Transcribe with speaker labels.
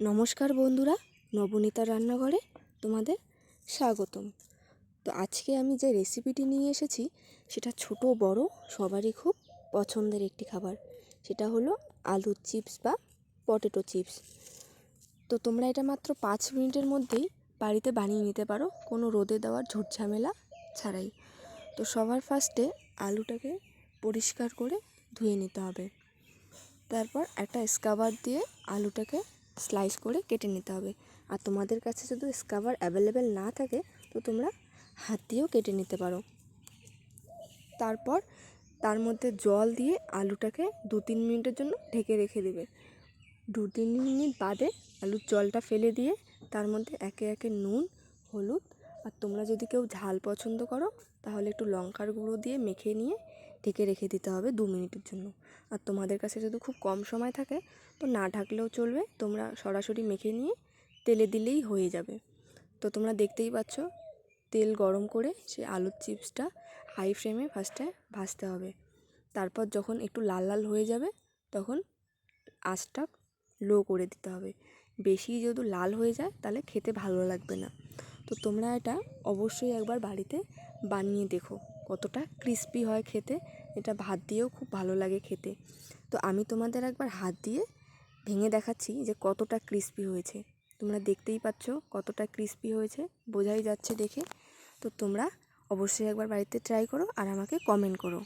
Speaker 1: নমস্কার বন্ধুরা, নবনীতা রান্নাঘরে তোমাদের স্বাগতম। তো আজকে আমি যে রেসিপিটি নিয়ে এসেছি, সেটা ছোট বড়, সবারই খুব পছন্দের একটি খাবার। সেটা হলো আলুর চিপস বা পটেটো চিপস। তো তোমরা এটা মাত্র পাঁচ মিনিটের মধ্যেই বাড়িতে বানিয়ে নিতে পারো, কোনো রোদে দেওয়ার ঝামেলা ছাড়াই। তো সবার ফার্স্টে আলুটাকে পরিষ্কার করে ধুয়ে নিতে হবে। তারপর একটা স্কাবার দিয়ে আলুটাকে স্লাইস করে কেটে নিতে হবে। আর তোমাদের কাছে যদি স্কাবার অ্যাভেলেবেল না থাকে, তো তোমরা হাত দিয়েও কেটে নিতে পারো। তারপর তার মধ্যে জল দিয়ে আলুটাকে দু তিন মিনিটের জন্য ঢেকে রেখে দেবে। দু তিন মিনিট বাদে আলুর জলটা ফেলে দিয়ে তার মধ্যে একে একে নুন, হলুদ আর তোমরা যদি কেউ ঝাল পছন্দ করো, তাহলে একটু লঙ্কার গুঁড়ো দিয়ে মেখে নিয়ে ঢেকে রেখে দিতে হবে দু মিনিটের জন্য। আর তোমাদের কাছে যদি খুব কম সময় থাকে, তো না ঢাকলেও চলবে, তোমরা সরাসরি মেখে নিয়ে তেলে দিলেই হয়ে যাবে। তো তোমরা দেখতেই পাচ্ছ, তেল গরম করে সে আলুর চিপসটা হাই ফ্লেমে ফার্স্টে ভাজতে হবে। তারপর যখন একটু লাল লাল হয়ে যাবে, তখন আঁচটা লো করে দিতে হবে। বেশি যদি লাল হয়ে যায়, তাহলে খেতে ভালো লাগবে না। তো তোমরা এটা অবশ্যই একবার বাড়িতে বানিয়ে দেখো। কতটা ক্রিস্পি হয় খেতে, এটা ভাত দিয়েও খুব ভালো লাগে খেতে। তো আমি তোমাদের একবার হাত দিয়ে ভেঙে দেখাচ্ছি যে কতটা ক্রিস্পি হয়েছে। তোমরা দেখতেই পাচ্ছ কতটা ক্রিস্পি হয়েছে, বোঝাই যাচ্ছে দেখে। তো তোমরা অবশ্যই একবার বাড়িতে ট্রাই করো আর আমাকে কমেন্ট করো।